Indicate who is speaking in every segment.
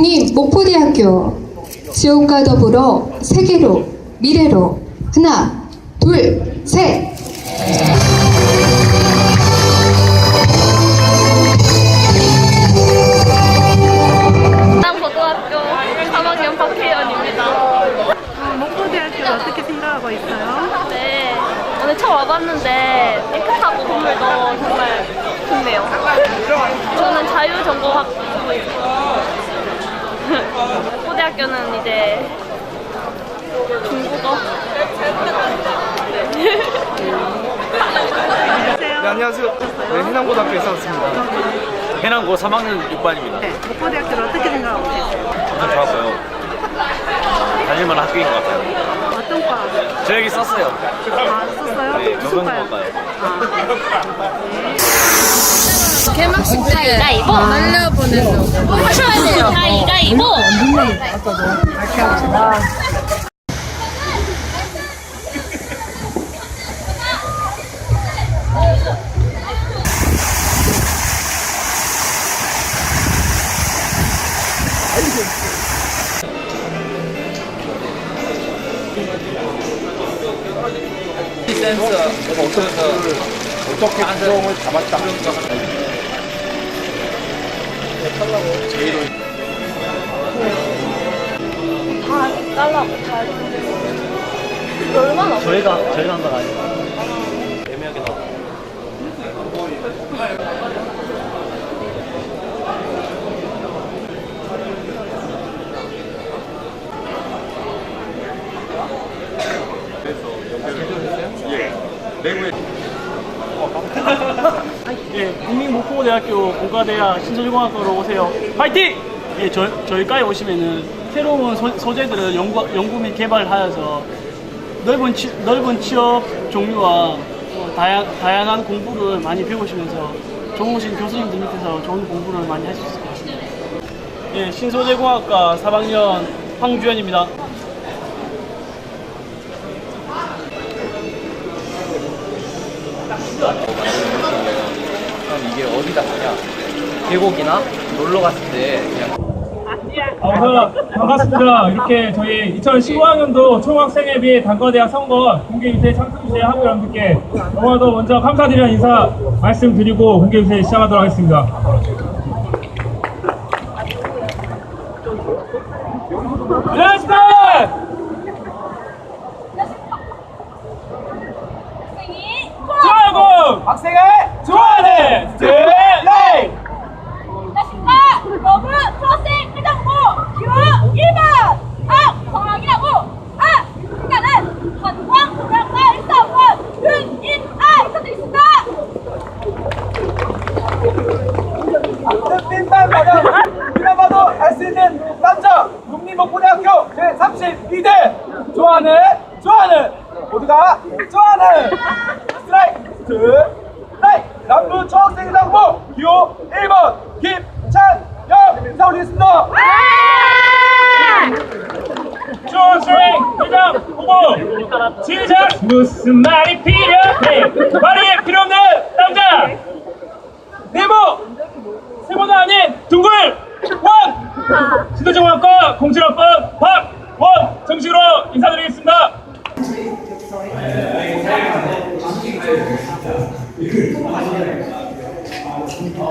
Speaker 1: 국립 목포대학교 지옥과 더불어 세계로 미래로 하나 둘셋
Speaker 2: 고등학교 3학년 박혜연입니다.
Speaker 3: 목포대학교 어떻게 생각하고 있어요?
Speaker 2: 네, 오늘 처음 와봤는데 깨끗하고 건물도 정말 좋네요. 저는 자유전공학부고요. 고 대학교는 이제 중국어.
Speaker 3: 네.
Speaker 4: 네, 안녕하세요. 네, 해남고등학교에 싸웠습니다.
Speaker 5: 해남고 3학년 6반입니다.
Speaker 3: 네. 목포대학교를 어떻게 생각하고 계세요?
Speaker 5: 엄청 좋았어요. 다닐만 학교인 것 같아요.
Speaker 3: 어떤 과?
Speaker 5: 저 여기 썼어요.
Speaker 3: 아, 썼어요?
Speaker 5: 네,
Speaker 3: 무슨 과요?
Speaker 5: 경 영학과요.
Speaker 2: 가위가위보! 날려보내줘. 하셔야 돼요. 가위가위보!
Speaker 4: 어떻게 구성을 잡았다.
Speaker 2: 다 잘라고 잘. 얼마나?
Speaker 5: 저희가, 저희가 한건 아니에요. 애매하게 나와.
Speaker 6: 예, 국민목포대학교 공과대학 신설공학과로 오세요. 파이팅! 예, 저, 저희과에 오시면은 새로운 소, 재들을 연구, 연구 및 개발하여서 넓은, 취, 넓은 취업 종류와 어, 다양, 다양한 공부를 많이 배우시면서 좋으신 교수님들 밑에서 좋은 공부를 많이 하실 수 있을 것 같습니다. 예, 신소재공학과 3학년 황주현입니다.
Speaker 7: 그럼 이게 어디다 가냐? 계곡이나 놀러 갔을 때 그냥
Speaker 6: 아, 우선 반갑습니다. 이렇게 저희 2015학년도 총학생회비 단과대학 선거 공개유세 창설유세 학교 여러분들께 너무나도 먼저 감사드리는 인사 말씀드리고 공개유세 시작하도록 하겠습니다. 안녕하십니까! 좋아하고 학생을 드레이!
Speaker 8: 자신과 너무 초생 회장부 기호 1번 아 성황이라고 아 인간은 한광 고향과 일사원 윤인아 인사드리겠습니다
Speaker 4: 빈만 가장 누가 봐도 알 수 있는 남자 국립목포대학교 제32대 좋아하는 좋아하는 모두가 좋아하는 스트라이크 남부 총학생회장부 기호 1번 김찬영. 인사드리겠습니다.
Speaker 6: 조수행 회장 후보. 시작 무슨 말이 필요해? 말이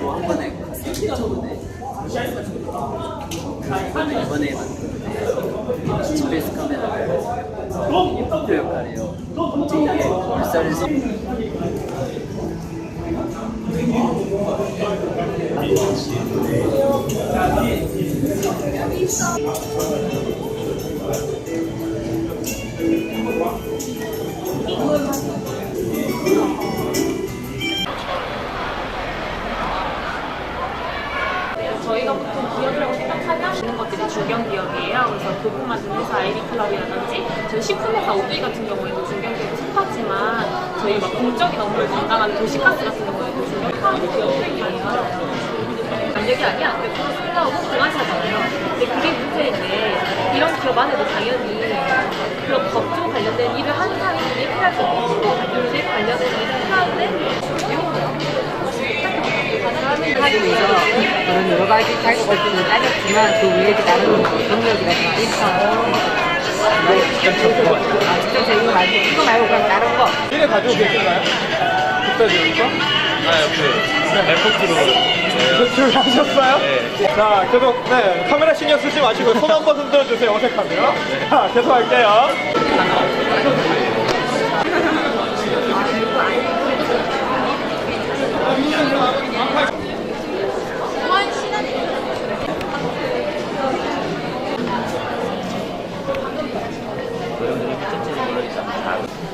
Speaker 9: 또한 번에 저번에 이번에 만든 카메라를 이게 목표 역할이에요. 이게
Speaker 10: 저 식품회사 오뚜이 같은 경우에도 중견 기업에 속하지만 저희 막 공적인 업무를 담당하는 도시가스 같은 경우에도 중견 기업이에요. 만약에 아니야 안 되고 끝나고 그만하잖아요. 근데 그게 문제인데 이런 기업 안에도 당연히 그런 법조 관련된 일을 하는 사람이 굉장히 필요할 거고 교육 관련된 일을 하는데
Speaker 11: 그런 여러 가지 자격 활동을 따졌지만 그 외에도 다른 능력이라든가 일상 아, 직접 이거 말고 이거 말고 그냥 다른 거
Speaker 4: 미래 가지고 계신가요? 국사지원서?
Speaker 5: 아, 그, 레포트로.
Speaker 4: 준비하셨어요? 네. 자, 계속, 네, 카메라 신경 쓰지 마시고 손 한 번 흔들어 주세요. 어색하면. 자, 계속 할게요.
Speaker 3: 좀찾